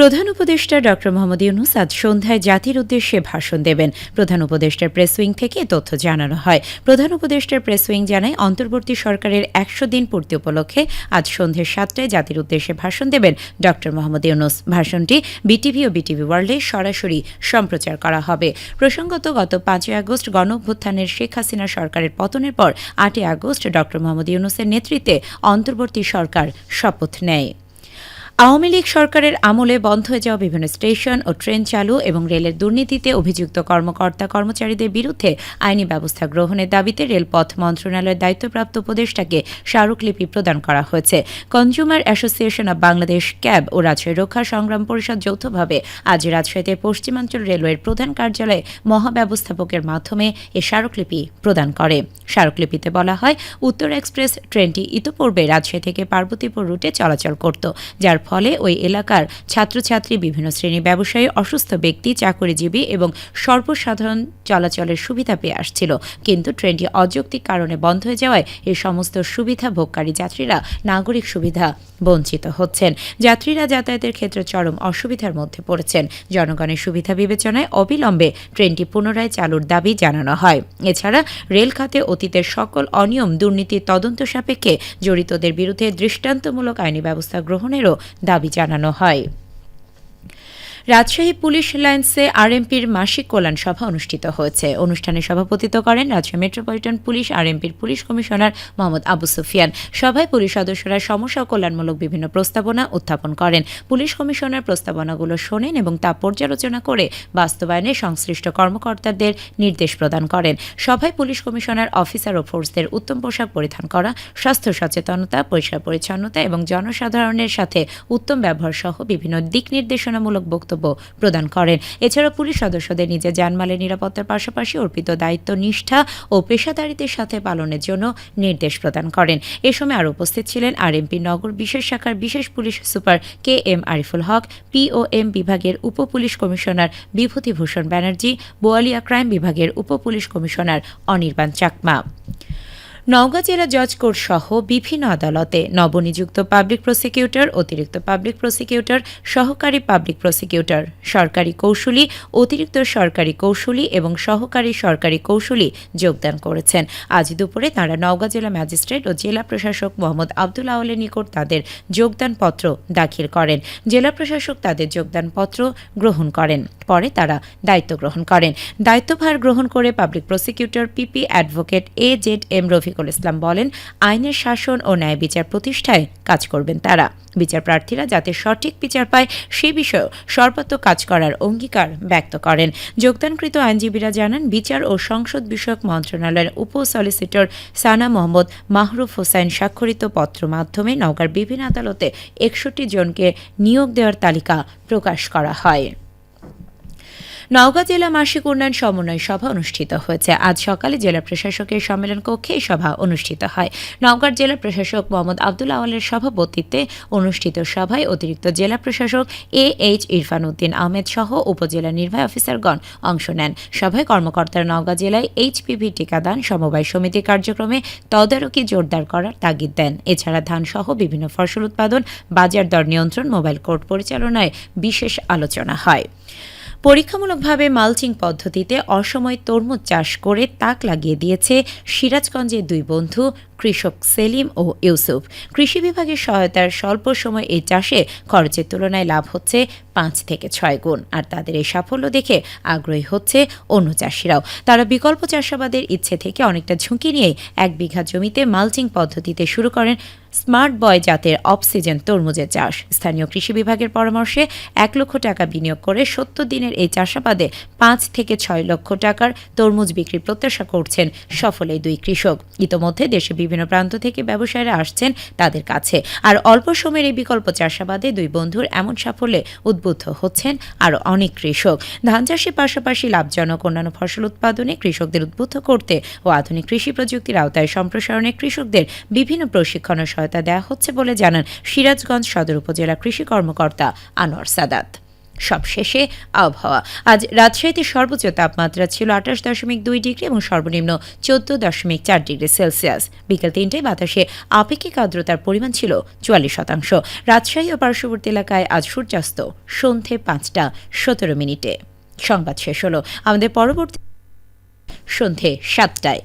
প্রধান উপদেষ্টা ড মোহাম্মদ ইউনুস আজ সন্ধ্যায় জাতির উদ্দেশ্যে ভাষণ দেবেন। প্রধান উপদেষ্টার প্রেস উইং থেকে তথ্য জানানো হয়। প্রধান উপদেষ্টার প্রেস উইং জানায়, অন্তর্বর্তী সরকারের একশো দিন পূর্তি উপলক্ষে আজ সন্ধ্যে সাতটায় জাতির উদ্দেশ্যে ভাষণ দেবেন ড মোহাম্মদ ইউনুস। ভাষণটি বিটিভি ও বিটিভি ওয়ার্ল্ডে সরাসরি সম্প্রচার করা হবে। প্রসঙ্গত, গত পাঁচই আগস্ট গণ অভ্যুত্থানের শেখ হাসিনা সরকারের পতনের পর আটই আগস্ট ড মোহাম্মদ ইউনুসের নেতৃত্বে অন্তর্বর্তী সরকার শপথ নেয়। আওয়ামী লীগ সরকারের আমলে বন্ধ হয়ে যাওয়া বিভিন্ন স্টেশন ও ট্রেন চালু এবং রেলের দুর্নীতিতে অভিযুক্ত কর্মকর্তা কর্মচারীদের বিরুদ্ধে আইনি ব্যবস্থা গ্রহণের দাবিতে রেলপথ মন্ত্রণালয়ের দায়িত্বপ্রাপ্ত উপদেষ্টাকে স্মারকলিপি প্রদান করা হয়েছে। Consumer association of Bangladesh CAB ও রাজশাহী রক্ষা সংগ্রাম পরিষদ যৌথভাবে আজ রাজশাহীতে পশ্চিমাঞ্চল রেলওয়ের প্রধান কার্যালয়ে মহাব্যবস্থাপকের মাধ্যমে এ স্মারকলিপি প্রদান করে। স্মারকলিপিতে বলা হয়, উত্তর এক্সপ্রেস ট্রেনটি ইতোপূর্বে রাজশাহী থেকে পার্বতীপুর রুটে চলাচল করত, যার ফলে ওই এলাকার ছাত্রছাত্রী, বিভিন্ন শ্রেণি ব্যবসায়ী, অসুস্থ ব্যক্তি, চাকরিজীবী এবং সর্বসাধারণ চলাচলের সুবিধা পেয়ে আসছিল। কিন্তু ট্রেনটি অযৌক্তিক কারণে বন্ধ হয়ে যাওয়ায় এই সমস্ত সুবিধা ভোগকারী যাত্রীরা নাগরিক সুবিধা বঞ্চিত হচ্ছেন। যাত্রীরা যাতায়াতের ক্ষেত্রে চরম অসুবিধার মধ্যে পড়েছেন। জনগণের সুবিধা বিবেচনায় অবিলম্বে ট্রেনটি পুনরায় চালুর দাবি জানানো হয়। এছাড়া রেল খাতে অতীতের সকল অনিয়ম দুর্নীতির তদন্ত সাপেক্ষে জড়িতদের বিরুদ্ধে দৃষ্টান্তমূলক আইনি ব্যবস্থা গ্রহণেরও দাবি জানানো হয়। রাজশাহী পুলিশ লাইন্সে আরএমপির মাসিক কল্যাণ সভা অনুষ্ঠিত হয়েছে। অনুষ্ঠানে সভাপতিত্ব করেন রাজশাহী মেট্রোপলিটন পুলিশ, আরএমপির পুলিশ কমিশনার মোহাম্মদ আবু সুফিয়ান। সভায় পুলিশ সদস্যরা সমস্যা কল্যাণমূলক বিভিন্ন প্রস্তাবনা উত্থাপন করেন। পুলিশ কমিশনার প্রস্তাবনাগুলো শোনেন এবং তা পর্যালোচনা করে বাস্তবায়নে সংশ্লিষ্ট কর্মকর্তাদের নির্দেশ প্রদান করেন। সভায় পুলিশ কমিশনার, অফিসার ও ফোর্সদের উত্তম পোশাক পরিধান করা, স্বাস্থ্য সচেতনতা, পরিষ্কার পরিচ্ছন্নতা এবং জনসাধারণের সাথে উত্তম ব্যবহার সহ বিভিন্ন দিক নির্দেশনামূলক বক্তব্য প্রদান করেন। এছাড়া পুলিশ সদস্যদের নিজের জানমালের নিরাপত্তার পাশাপাশি অর্পিত দায়িত্ব, নিষ্ঠা ও পেশাদারিত্বের সাথে পালনের জন্য নির্দেশ প্রদান করেন। এ সময় আরও উপস্থিত ছিলেন আরএমপি নগর বিশেষ শাখার বিশেষ police super K M Ariful Haque POM বিভাগের উপ police commissioner Bibhutibhushan Banerjee, Boalia crime বিভাগের উপ পুলিশ কমিশনার অনির্বাণ চাকমা। নওগাঁ জেলা জজ কোর্ট সহ বিভিন্ন আদালতে নবনিযুক্ত পাবলিক প্রসিকিউটর, অতিরিক্ত পাবলিক প্রসিকিউটর, সহকারী পাবলিক প্রসিকিউটর, সরকারি কৌশলী, অতিরিক্ত সরকারি কৌশলী এবং সহকারী সরকারি কৌশলী যোগদান করেছেন। আজ দুপুরে তাঁরা নওগাঁ জেলা ম্যাজিস্ট্রেট ও জেলা প্রশাসক মোহাম্মদ আবদুল আওয়ালের নিকট তাদের যোগদানপত্র দাখিল করেন। জেলা প্রশাসক তাদের যোগদানপত্র গ্রহণ করেন। পরে তারা দায়িত্ব গ্রহণ করেন। দায়িত্বভার গ্রহণ করে public prosecutor, PP advocate A Z M Rafiqul Islam বলেন, আইনের শাসন ও ন্যায় বিচার প্রতিষ্ঠায় কাজ করবেন তারা। বিচার প্রার্থীরা যাতে সঠিক বিচার পায়, সে বিষয়ে সর্বাত্মক কাজ করার অঙ্গীকার ব্যক্ত করেন। যোগদানকৃত আইনজীবীরা জানান, বিচার ও সংসদ বিষয়ক মন্ত্রণালয়ের উপ সলিসিটর সানা মোহাম্মদ মাহরুফ হোসাইন স্বাক্ষরিত পত্র মাধ্যমে নওগাঁর বিভিন্ন আদালতে একষট্টি জনকে নিয়োগ দেওয়ার তালিকা প্রকাশ করা হয়। নওগাঁ জেলা মাসিক উন্নয়ন সমন্বয় সভা অনুষ্ঠিত হয়েছে। আজ সকালে জেলা প্রশাসকের সম্মেলন কক্ষে এই সভা অনুষ্ঠিত হয়। নওগাঁর জেলা প্রশাসক মোহাম্মদ আব্দুল আওয়ালের সভাপতিত্বে অনুষ্ঠিত সভায় অতিরিক্ত জেলা প্রশাসক এ এইচ ইরফান উদ্দিন আহমেদ সহ উপজেলা নির্বাহী অফিসারগণ অংশ নেন। সভায় কর্মকর্তারা নওগাঁ জেলায় এইচপিভি টিকাদান সমবায় সমিতি কার্যক্রমে তদারকি জোরদার করার তাগিদ দেন। এছাড়া ধান সহ বিভিন্ন ফসল উৎপাদন, বাজার দর নিয়ন্ত্রণ, মোবাইল কোর্ট পরিচালনায় বিশেষ আলোচনা হয়। পরীক্ষামূলকভাবে মালচিং পদ্ধতিতে অসময় তরমুজ চাষ করে তাক লাগিয়ে দিয়েছে সিরাজগঞ্জের দুই বন্ধু কৃষক সেলিম ও ইউসুফ। কৃষি বিভাগের সহায়তার স্বল্প সময় এই চাষে খরচের তুলনায় লাভ হচ্ছে পাঁচ থেকে ছয় গুণ। আর তাদের এই সাফল্য দেখে আগ্রহী হচ্ছে অন্য চাষিরাও। তারা বিকল্প চাষাবাদের ইচ্ছে থেকে অনেকটা ঝুঁকি নিয়ে এক বিঘা জমিতে মালচিং পদ্ধতিতে শুরু করেন স্মার্ট বয় জাতের অক্সিজেন তরমুজের চাষ। স্থানীয় কৃষি বিভাগের পরামর্শে এক লক্ষ টাকা বিনিয়োগ করে সত্তর দিনের এই চাষাবাদে পাঁচ থেকে ছয় লক্ষ টাকার তরমুজ বিক্রির প্রত্যাশা করছেন সফল এই দুই কৃষক। ইতোমধ্যে দেশে বিভিন্ন প্রান্ত থেকে ব্যবসায়ীরা আসছেন তাদের কাছে। আর অল্প সময়ের এই বিকল্প চাষাবাদে দুই বন্ধুর এমন সাফল্যে উদ্বুদ্ধ হচ্ছেন আরও অনেক কৃষক। ধান চাষের পাশাপাশি লাভজনক অন্যান্য ফসল উৎপাদনে কৃষকদের উদ্বুদ্ধ করতে ও আধুনিক কৃষি প্রযুক্তির আওতায় সম্প্রসারণে কৃষকদের বিভিন্ন প্রশিক্ষণ ও সহায়তা দেওয়া হচ্ছে বলে জানান সিরাজগঞ্জ সদর উপজেলা কৃষি কর্মকর্তা আনোয়ার সাদাত। সবশেষে আবহাওয়া। আজ রাজশাহীতে সর্বোচ্চ তাপমাত্রা ছিল আঠাশ দশমিক দুই ডিগ্রি এবং সর্বনিম্ন চোদ্দ দশমিক চার ডিগ্রি সেলসিয়াস। বিকেল তিনটায় বাতাসে আপেক্ষিক আর্দ্রতার পরিমাণ ছিল চুয়াল্লিশ শতাংশ। রাজশাহী ও পার্শ্ববর্তী এলাকায় আজ সূর্যাস্ত সন্ধে পাঁচটা সতেরো মিনিটে। সংবাদ শেষ হলো। আমাদের পরবর্তী সন্ধে সাতটায়।